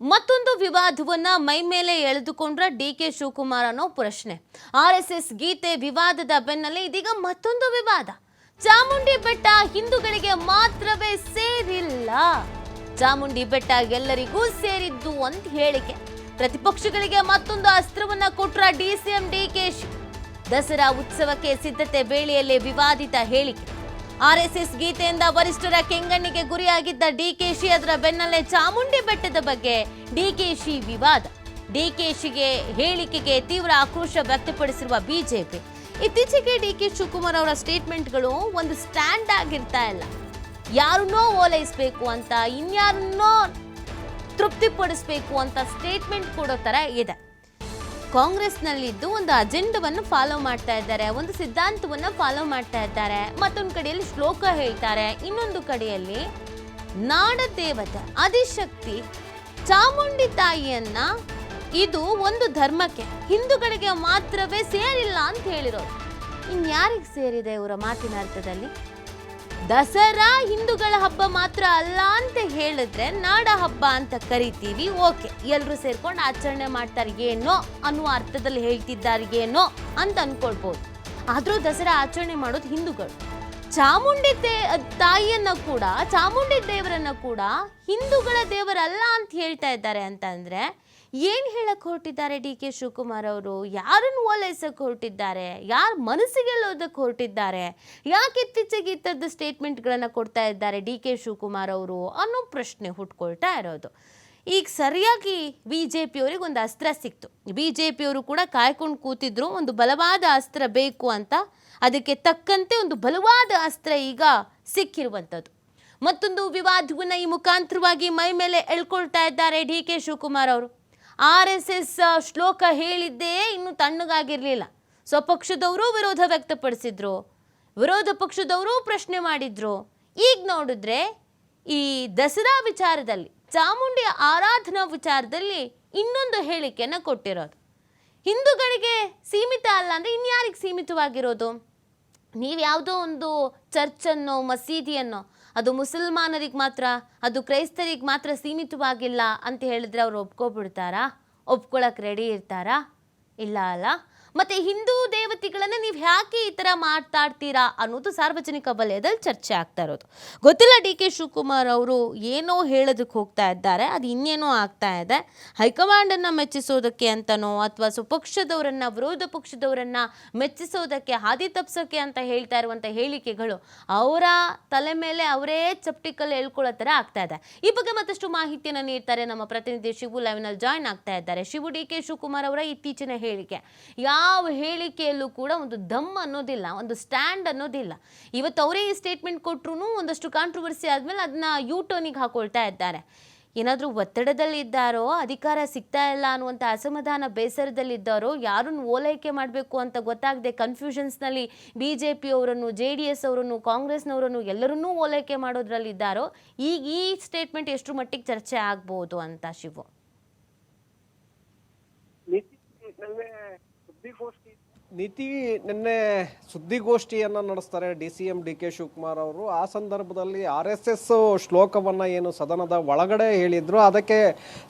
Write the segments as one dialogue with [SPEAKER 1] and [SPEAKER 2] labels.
[SPEAKER 1] ಮತ್ತೊಂದು ವಿವಾದವನ್ನ ಮೈಮೇಲೆ ಎಳೆದುಕೊಂಡ್ರ D K Shivakumar ಅನ್ನೋ ಪ್ರಶ್ನೆ. ಆರ್ ಎಸ್ ಎಸ್ ಗೀತೆ ವಿವಾದದ ಬೆನ್ನಲ್ಲೇ ಇದೀಗ ಮತ್ತೊಂದು ವಿವಾದ. ಚಾಮುಂಡಿ ಬೆಟ್ಟ ಹಿಂದೂಗಳಿಗೆ ಮಾತ್ರವೇ ಸೇರಿಲ್ಲ. ಚಾಮುಂಡಿ ಬೆಟ್ಟ ಎಲ್ಲರಿಗೂ ಸೇರಿದ್ದು ಅಂತ ಹೇಳಿಕೆ. ಪ್ರತಿಪಕ್ಷಗಳಿಗೆ ಮತ್ತೊಂದು ಅಸ್ತ್ರವನ್ನ ಕೊಟ್ರ ಡಿಸಿಎಂ ಶಿ. ದಸರಾ ಉತ್ಸವಕ್ಕೆ ಸಿದ್ಧತೆ ವೇಳೆಯಲ್ಲೇ ವಿವಾದಿತ ಹೇಳಿಕೆ. ಆರ್ಎಸ್ಎಸ್ ಗೀತೆಯಿಂದ ವರಿಷ್ಠರ ಕೆಂಗಣ್ಣಿಗೆ ಗುರಿಯಾಗಿದ್ದ ಡಿಕೆಶಿ ಅದರ ಬೆನ್ನಲ್ಲೇ ಚಾಮುಂಡಿ ಬೆಟ್ಟದ ಬಗ್ಗೆ ಡಿಕೆಶಿ ವಿವಾದ. ಡಿಕೆಶಿಗೆ ಹೇಳಿಕೆಗೆ ತೀವ್ರ ಆಕ್ರೋಶ ವ್ಯಕ್ತಪಡಿಸಿರುವ ಬಿಜೆಪಿ. ಇತ್ತೀಚೆಗೆ ಡಿಕೆ ಶಿವಕುಮಾರ್ ಅವರ ಸ್ಟೇಟ್ಮೆಂಟ್ಗಳು ಒಂದು ಸ್ಟ್ಯಾಂಡ್ ಆಗಿರ್ತಾ ಇಲ್ಲ. ಯಾರನ್ನೋ ಓಲೈಸಬೇಕು ಅಂತ ಇನ್ಯಾರನ್ನೋ ತೃಪ್ತಿಪಡಿಸಬೇಕು ಅಂತ ಸ್ಟೇಟ್ಮೆಂಟ್ ಕೊಡೋ ಥರ ಇದೆ. ಕಾಂಗ್ರೆಸ್ನಲ್ಲಿದ್ದು ಒಂದು ಅಜೆಂಡವನ್ನು ಫಾಲೋ ಮಾಡ್ತಾ ಇದ್ದಾರೆ. ಒಂದು ಸಿದ್ಧಾಂತವನ್ನ ಫಾಲೋ ಮಾಡ್ತಾ ಇದ್ದಾರೆ. ಮತ್ತೊಂದು ಕಡೆಯಲ್ಲಿ ಶ್ಲೋಕ ಹೇಳ್ತಾರೆ. ಇನ್ನೊಂದು ಕಡೆಯಲ್ಲಿ ನಾಡ ದೇವತೆ ಅಧಿಶಕ್ತಿ, ಚಾಮುಂಡಿ ತಾಯಿಯನ್ನ ಇದು ಒಂದು ಧರ್ಮಕ್ಕೆ, ಹಿಂದೂಗಳಿಗೆ ಮಾತ್ರವೇ ಸೇರಿಲ್ಲ ಅಂತ ಹೇಳಿರೋದು ಇನ್ಯಾರಿಗೆ ಸೇರಿದೆ ಇವರ ಮಾತಿನ ಅರ್ಥದಲ್ಲಿ? ದಸರಾ ಹಿಂದೂಗಳ ಹಬ್ಬ ಮಾತ್ರ ಅಲ್ಲ ಅಂತ ಹೇಳಿದ್ರೆ ನಾಡ ಹಬ್ಬ ಅಂತ ಕರಿತೀವಿ. ಓಕೆ ಎಲ್ಲರೂ ಸೇರ್ಕೊಂಡು ಆಚರಣೆ ಮಾಡ್ತಾರೆ ಏನೋ, ಅನ್ನುವ ಅರ್ಥದಲ್ಲಿ ಹೇಳ್ತಿದ್ದಾರೆ ಏನೋ ಅಂತ ಅನ್ಕೊಳ್ಬೋದು. ಆದರೂ ದಸರಾ ಆಚರಣೆ ಮಾಡೋದು ಹಿಂದೂಗಳು. ಚಾಮುಂಡಿ ದೇ, ತಾಯಿಯನ್ನ ಕೂಡ, ಚಾಮುಂಡಿ ದೇವರನ್ನ ಕೂಡ ಹಿಂದೂಗಳ ದೇವರಲ್ಲ ಅಂತ ಹೇಳ್ತಾ ಇದ್ದಾರೆ ಅಂತ ಏನು ಹೇಳಕ್ ಹೊರಟಿದ್ದಾರೆ ಡಿ ಕೆ ಶಿವಕುಮಾರ್ ಅವರು? ಯಾರನ್ನು ಓಲೈಸಕ್ ಹೊರಟಿದ್ದಾರೆ? ಯಾರ ಮನಸ್ಸಿಗೆ ಗೆಲ್ಲೋದಕ್ಕೆ ಹೊರಟಿದ್ದಾರೆ? ಯಾಕೆ ಇತ್ತೀಚೆಗೆ ಈ ಥರದ ಸ್ಟೇಟ್ಮೆಂಟ್ಗಳನ್ನು ಕೊಡ್ತಾ ಇದ್ದಾರೆ ಡಿ ಕೆ ಶಿವಕುಮಾರ್ ಅವರು ಅನ್ನೋ ಪ್ರಶ್ನೆ ಹುಟ್ಕೊಳ್ತಾ ಇರೋದು. ಈಗ ಸರಿಯಾಗಿ ಬಿ ಜೆ ಪಿಯವರಿಗೆ ಒಂದು ಅಸ್ತ್ರ ಸಿಕ್ತು. ಬಿ ಜೆ ಪಿಯವರು ಕೂಡ ಕಾಯ್ಕೊಂಡು ಕೂತಿದ್ರು, ಒಂದು ಬಲವಾದ ಅಸ್ತ್ರ ಬೇಕು ಅಂತ. ಅದಕ್ಕೆ ತಕ್ಕಂತೆ ಒಂದು ಬಲವಾದ ಅಸ್ತ್ರ ಈಗ ಸಿಕ್ಕಿರುವಂಥದ್ದು. ಮತ್ತೊಂದು ವಿವಾದವನ್ನು ಈ ಮುಖಾಂತರವಾಗಿ ಮೈ ಮೇಲೆ ಎಳ್ಕೊಳ್ತಾ ಇದ್ದಾರೆ ಡಿ ಕೆ ಶಿವಕುಮಾರ್ ಅವರು. ಆರ್ ಎಸ್ ಎಸ್ ಶ್ಲೋಕ ಹೇಳಿದ್ದೇ ಇನ್ನೂ ತಣ್ಣಗಾಗಿರಲಿಲ್ಲ. ಸ್ವಪಕ್ಷದವರು ವಿರೋಧ ವ್ಯಕ್ತಪಡಿಸಿದ್ರು. ವಿರೋಧ ಪಕ್ಷದವರು ಪ್ರಶ್ನೆ ಮಾಡಿದ್ರು. ಈಗ ನೋಡಿದ್ರೆ ಈ ದಸರಾ ವಿಚಾರದಲ್ಲಿ ಚಾಮುಂಡಿ ಆರಾಧನಾ ವಿಚಾರದಲ್ಲಿ ಇನ್ನೊಂದು ಹೇಳಿಕೆಯನ್ನು ಕೊಟ್ಟಿರೋದು. ಹಿಂದೂಗಳಿಗೆ ಸೀಮಿತ ಅಲ್ಲ ಅಂದರೆ ಇನ್ಯಾರಿಗೆ ಸೀಮಿತವಾಗಿರೋದು? ನೀವು ಯಾವುದೋ ಒಂದು ಚರ್ಚನ್ನೋ, ಮಸೀದಿಯನ್ನು, ಅದು ಮುಸಲ್ಮಾನರಿಗೆ ಮಾತ್ರ, ಅದು ಕ್ರೈಸ್ತರಿಗೆ ಮಾತ್ರ ಸೀಮಿತವಾಗಿಲ್ಲ ಅಂತ ಹೇಳಿದ್ರೆ ಅವ್ರು ಒಪ್ಕೊಬಿಡ್ತಾರಾ? ಒಪ್ಕೊಳಕ್ಕೆ ರೆಡಿ ಇರ್ತಾರಾ? ಇಲ್ಲ ಅಲ್ಲ? ಮತ್ತೆ ಹಿಂದೂ ದೇವತೆಗಳನ್ನ ನೀವು ಯಾಕೆ ಈ ಥರ ಮಾತಾಡ್ತೀರಾ ಅನ್ನೋದು ಸಾರ್ವಜನಿಕ ವಲಯದಲ್ಲಿ ಚರ್ಚೆ ಆಗ್ತಾ ಇರೋದು. ಗೊತ್ತಿಲ್ಲ ಡಿ ಕೆ ಶಿವಕುಮಾರ್ ಅವರು ಏನೋ ಹೇಳೋದಕ್ಕೆ ಹೋಗ್ತಾ ಇದ್ದಾರೆ, ಅದು ಇನ್ನೇನೋ ಆಗ್ತಾ ಇದೆ. ಹೈಕಮಾಂಡನ್ನು ಮೆಚ್ಚಿಸೋದಕ್ಕೆ ಅಂತನೋ ಅಥವಾ ಸ್ವಪಕ್ಷದವರನ್ನ ವಿರೋಧ ಪಕ್ಷದವರನ್ನ ಮೆಚ್ಚಿಸೋದಕ್ಕೆ, ಹಾದಿ ತಪ್ಸೋಕೆ ಅಂತ ಹೇಳ್ತಾ ಇರುವಂತ ಹೇಳಿಕೆಗಳು ಅವರ ತಲೆ ಮೇಲೆ ಅವರೇ ಚಪ್ಟಿಕಲ್ ಹೇಳ್ಕೊಳ್ಳೋ ತರ ಆಗ್ತಾ ಇದೆ. ಈ ಬಗ್ಗೆ ಮತ್ತಷ್ಟು ಮಾಹಿತಿಯನ್ನು ನೀಡ್ತಾರೆ ನಮ್ಮ ಪ್ರತಿನಿಧಿ ಶಿವು ಲೈವ್ನಲ್ಲಿ ಜಾಯ್ನ್ ಆಗ್ತಾ ಇದ್ದಾರೆ. ಶಿವು ಡಿ ಕೆ ಶಿವಕುಮಾರ್ ಅವರ ಇತ್ತೀಚಿನ ಹೇಳಿಕೆ. ಯಾವ ಹೇಳಿಕೆಯಲ್ಲೂ ಕೂಡ ಒಂದು ದಮ್ ಅನ್ನೋದಿಲ್ಲ, ಒಂದು ಸ್ಟ್ಯಾಂಡ್ ಅನ್ನೋದಿಲ್ಲ. ಇವತ್ತು ಅವರೇ ಈ ಸ್ಟೇಟ್ಮೆಂಟ್ ಕೊಟ್ಟರು ಒಂದಷ್ಟು ಕಾಂಟ್ರವರ್ಸಿ ಆದಮೇಲೆ ಅದನ್ನ ಯೂಟರ್ನಿಗೆ ಹಾಕೊಳ್ತಾ ಇದ್ದಾರೆ. ಏನಾದರೂ ಒತ್ತಡದಲ್ಲಿದ್ದಾರೋ, ಅಧಿಕಾರ ಸಿಗ್ತಾ ಇಲ್ಲ ಅನ್ನುವಂಥ ಅಸಮಾಧಾನ ಬೇಸರದಲ್ಲಿದ್ದಾರೋ, ಯಾರನ್ನು ಓಲೈಕೆ ಮಾಡಬೇಕು ಅಂತ ಗೊತ್ತಾಗದೆ ಕನ್ಫ್ಯೂಷನ್ಸ್ನಲ್ಲಿ ಬಿ ಜೆ ಪಿಯವರನ್ನು ಜೆ ಡಿ ಎಸ್ ಅವರನ್ನು, ಕಾಂಗ್ರೆಸ್ನವರನ್ನು ಎಲ್ಲರನ್ನೂ ಓಲೈಕೆ ಮಾಡೋದ್ರಲ್ಲಿದ್ದಾರೋ, ಈಗ ಈ ಸ್ಟೇಟ್ಮೆಂಟ್ ಎಷ್ಟು ಮಟ್ಟಿಗೆ ಚರ್ಚೆ ಆಗ್ಬೋದು ಅಂತ ಶಿವು
[SPEAKER 2] ನೀತಿ ನಿನ್ನೆ ಸುದ್ದಿಗೋಷ್ಠಿ.
[SPEAKER 3] ನೀತಿ ನಿನ್ನೆ ಸುದ್ದಿಗೋಷ್ಠಿಯನ್ನು ನಡೆಸ್ತಾರೆ D C M D K Shivakumar ಅವರು. ಆ ಸಂದರ್ಭದಲ್ಲಿ ಆರ್ ಎಸ್ ಎಸ್ ಶ್ಲೋಕವನ್ನು ಏನು ಸದನದ ಒಳಗಡೆ ಹೇಳಿದ್ರು. ಅದಕ್ಕೆ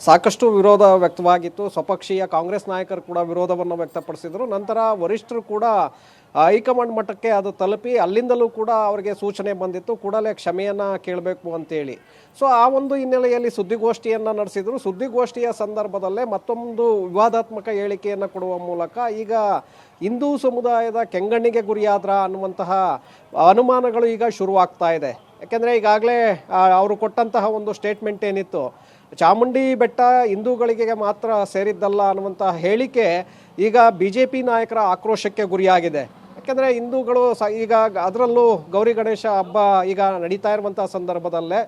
[SPEAKER 3] ಸಾಕಷ್ಟು ವಿರೋಧ ವ್ಯಕ್ತವಾಗಿತ್ತು. ಸ್ವಪಕ್ಷೀಯ ಕಾಂಗ್ರೆಸ್ ನಾಯಕರು ಕೂಡ ವಿರೋಧವನ್ನು ವ್ಯಕ್ತಪಡಿಸಿದರು. ನಂತರ ವರಿಷ್ಠರು ಕೂಡ ಹೈಕಮಾಂಡ್ ಮಟ್ಟಕ್ಕೆ ಅದು ತಲುಪಿ ಅಲ್ಲಿಂದಲೂ ಕೂಡ ಅವರಿಗೆ ಸೂಚನೆ ಬಂದಿತ್ತು, ಕೂಡಲೇ ಕ್ಷಮೆಯನ್ನು ಕೇಳಬೇಕು ಅಂತೇಳಿ. ಸೊ ಆ ಒಂದು ಹಿನ್ನೆಲೆಯಲ್ಲಿ ಸುದ್ದಿಗೋಷ್ಠಿಯನ್ನು ನಡೆಸಿದರು. ಸುದ್ದಿಗೋಷ್ಠಿಯ ಸಂದರ್ಭದಲ್ಲೇ ಮತ್ತೊಂದು ವಿವಾದಾತ್ಮಕ ಹೇಳಿಕೆಯನ್ನು ಕೊಡುವ ಮೂಲಕ ಈಗ ಹಿಂದೂ ಸಮುದಾಯದ ಕೆಂಗಣ್ಣಿಗೆ ಗುರಿಯಾದ್ರ ಅನ್ನುವಂತಹ ಅನುಮಾನಗಳು ಈಗ ಶುರುವಾಗ್ತಾ ಇದೆ. ಯಾಕೆಂದರೆ ಈಗಾಗಲೇ ಅವರು ಕೊಟ್ಟಂತಹ ಒಂದು ಸ್ಟೇಟ್ಮೆಂಟ್ ಏನಿತ್ತು, ಚಾಮುಂಡಿ ಬೆಟ್ಟ ಹಿಂದೂಗಳಿಗೆ ಮಾತ್ರ ಸೇರಿದ್ದಲ್ಲ ಅನ್ನುವಂತಹ ಹೇಳಿಕೆ ಈಗ ಬಿ ಜೆ ಪಿ ನಾಯಕರ ಆಕ್ರೋಶಕ್ಕೆ ಗುರಿಯಾಗಿದೆ. ಯಾಕೆಂದರೆ ಹಿಂದೂಗಳು ಸ ಈಗ ಅದರಲ್ಲೂ ಗೌರಿ ಗಣೇಶ ಹಬ್ಬ ಈಗ ನಡೀತಾ ಇರುವಂತಹ ಸಂದರ್ಭದಲ್ಲೇ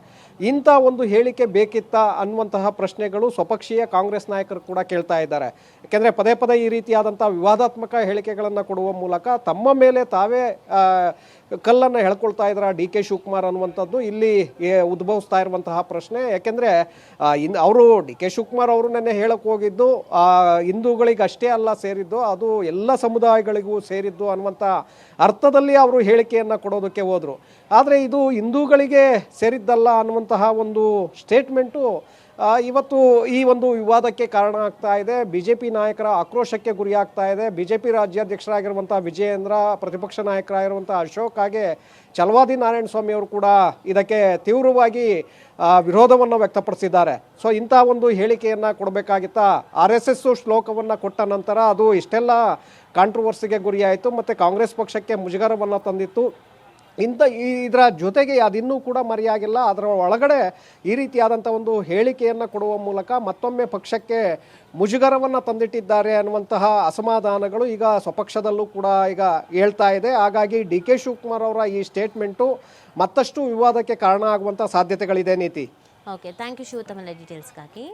[SPEAKER 3] ಇಂಥ ಒಂದು ಹೇಳಿಕೆ ಬೇಕಿತ್ತ ಅನ್ನುವಂತಹ ಪ್ರಶ್ನೆಗಳು ಸ್ವಪಕ್ಷೀಯ ಕಾಂಗ್ರೆಸ್ ನಾಯಕರು ಕೂಡ ಕೇಳ್ತಾ ಇದ್ದಾರೆ. ಯಾಕೆಂದರೆ ಪದೇ ಪದೇ ಈ ರೀತಿಯಾದಂಥ ವಿವಾದಾತ್ಮಕ ಹೇಳಿಕೆಗಳನ್ನು ಕೊಡುವ ಮೂಲಕ ತಮ್ಮ ಮೇಲೆ ತಾವೇ ಕಲ್ಲನ್ನು ಹೇಳ್ಕೊಳ್ತಾ ಇದ್ದಾರೆ ಡಿ ಕೆ ಶಿವಕುಮಾರ್ ಅನ್ನುವಂಥದ್ದು ಇಲ್ಲಿ ಉದ್ಭವಿಸ್ತಾ ಇರುವಂತಹ ಪ್ರಶ್ನೆ. ಯಾಕೆಂದರೆ ಇನ್ ಅವರು ಡಿ ಕೆ ಶಿವಕುಮಾರ್ ಅವರು ನೆನ್ನೆ ಹೇಳಕ್ಕೆ ಹೋಗಿದ್ದು ಆ, ಹಿಂದೂಗಳಿಗೆ ಅಷ್ಟೇ ಅಲ್ಲ ಸೇರಿದ್ದು ಅದು ಎಲ್ಲ ಸಮುದಾಯಗಳಿಗೂ ಸೇರಿದ್ದು ಅನ್ನುವಂಥ ಅರ್ಥದಲ್ಲಿ ಅವರು ಹೇಳಿಕೆಯನ್ನು ಕೊಡೋದಕ್ಕೆ ಹೋದರು. ಆದರೆ ಇದು ಹಿಂದೂಗಳಿಗೆ ಸೇರಿದ್ದಲ್ಲ ಅನ್ನುವಂತಹ ಒಂದು ಸ್ಟೇಟ್ಮೆಂಟು ಇವತ್ತು ಈ ಒಂದು ವಿವಾದಕ್ಕೆ ಕಾರಣ ಆಗ್ತಾ ಇದೆ. ಬಿ ಜೆ ಪಿ ನಾಯಕರ ಆಕ್ರೋಶಕ್ಕೆ ಗುರಿ ಆಗ್ತಾ ಇದೆ. ಪಿ ರಾಜ್ಯಾಧ್ಯಕ್ಷರಾಗಿರುವಂಥ ವಿಜಯೇಂದ್ರ, ಪ್ರತಿಪಕ್ಷ ನಾಯಕರಾಗಿರುವಂಥ ಅಶೋಕ್, ಹಾಗೆ ಚಲವಾದಿ ನಾರಾಯಣ ಸ್ವಾಮಿ ಅವರು ಕೂಡ ಇದಕ್ಕೆ ತೀವ್ರವಾಗಿ ವಿರೋಧವನ್ನು ವ್ಯಕ್ತಪಡಿಸಿದ್ದಾರೆ. ಸೊ ಇಂಥ ಒಂದು ಹೇಳಿಕೆಯನ್ನು ಕೊಡಬೇಕಾಗಿತ್ತಾ ಆರ್ ಎಸ್ ಎಸ್ ಶ್ಲೋಕವನ್ನು ಕೊಟ್ಟ ನಂತರ ಅದು ಇಷ್ಟೆಲ್ಲ ಕಾಂಟ್ರವರ್ಸಿಗೆ ಗುರಿಯಾಯಿತು, ಮತ್ತು ಕಾಂಗ್ರೆಸ್ ಪಕ್ಷಕ್ಕೆ ಮುಜುಗರವನ್ನು ತಂದಿತ್ತು. ಇಂಥ ಇದರ ಜೊತೆಗೆ ಅದಿನ್ನೂ ಕೂಡ ಮರೆಯಾಗಿಲ್ಲ. ಅದರ ಒಳಗಡೆ ಈ ರೀತಿಯಾದಂಥ ಒಂದು ಹೇಳಿಕೆಯನ್ನು ಕೊಡುವ ಮೂಲಕ ಮತ್ತೊಮ್ಮೆ ಪಕ್ಷಕ್ಕೆ ಮುಜುಗರವನ್ನು ತಂದಿಟ್ಟಿದ್ದಾರೆ ಅನ್ನುವಂತಹ ಅಸಮಾಧಾನಗಳು ಈಗ ಸ್ವಪಕ್ಷದಲ್ಲೂ ಕೂಡ ಈಗ ಹೇಳ್ತಾ ಇದೆ. ಹಾಗಾಗಿ ಡಿ ಕೆ ಶಿವಕುಮಾರ್ ಅವರ ಈ ಸ್ಟೇಟ್ಮೆಂಟು ಮತ್ತಷ್ಟು ವಿವಾದಕ್ಕೆ ಕಾರಣ ಆಗುವಂಥ ಸಾಧ್ಯತೆಗಳಿದೆ, ನೀತಿ.
[SPEAKER 1] ಓಕೆ, ಥ್ಯಾಂಕ್ ಯು ಶಿವತಮಲ್ಲ ಡೀಟೇಲ್ಸ್ಗಾಗಿ.